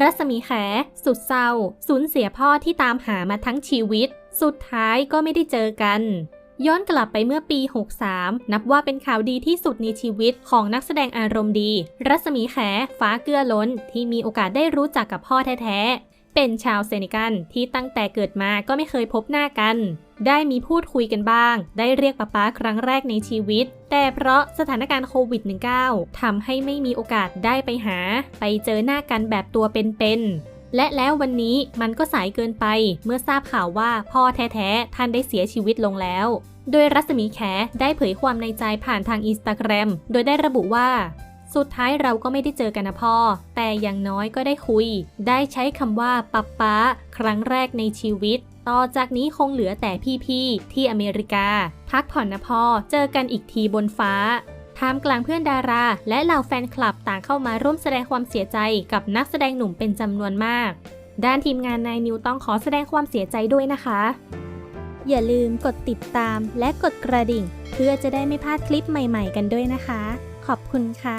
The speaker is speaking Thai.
รัศมีแข สุดเศร้า สูญเสียพ่อที่ตามหามาทั้งชีวิต สุดท้ายก็ไม่ได้เจอกัน ย้อนกลับไปเมื่อปี 63 นับว่าเป็นข่าวดีที่สุดในชีวิตของนักแสดงอารมณ์ดี รัศมีแข ฟ้าเกื้อล้น ที่มีโอกาสได้รู้จักกับพ่อแท้ๆ เป็นชาวเซนิกันที่ตั้งแต่เกิดมาก็ไม่เคยพบหน้ากัน ได้มีพูดคุยกันบ้าง ได้เรียกป๊าป๊าครั้งแรกในชีวิต แต่เพราะสถานการณ์โควิด -19 ทำให้ไม่มีโอกาสได้ไปหา ไปเจอหน้ากันแบบตัวเป็นๆ และแล้ววันนี้มันก็สายเกินไปเมื่อทราบข่าวว่าพ่อแท้ๆ ท่านได้เสียชีวิตลงแล้ว โดยรัศมีแขได้เผยความในใจผ่านทางอินสตาแกรมโดยได้ระบุว่า สุดท้ายเราก็ไม่ได้เจอกันนะพ่อ แต่อย่างน้อยก็ได้คุย ได้ใช้คำว่าปับป๊าครั้งแรกในชีวิต ต่อจากนี้คงเหลือแต่พี่ๆที่อเมริกา พักผ่อนนะพ่อ เจอกันอีกทีบนฟ้าท่ามกลางเพื่อนดารา และเหล่าแฟนคลับต่างเข้ามาร่วมแสดงความเสียใจกับนักแสดงหนุ่มเป็นจำนวนมาก ด้านทีมงานนายนิวต้องขอแสดงความเสียใจด้วยนะคะ อย่าลืมกดติดตามและกดกระดิ่ง พื่อจะได้ไม่พลาดคลิปใหม่ ๆ กันด้วยนะคะ ขอบคุณค่ะ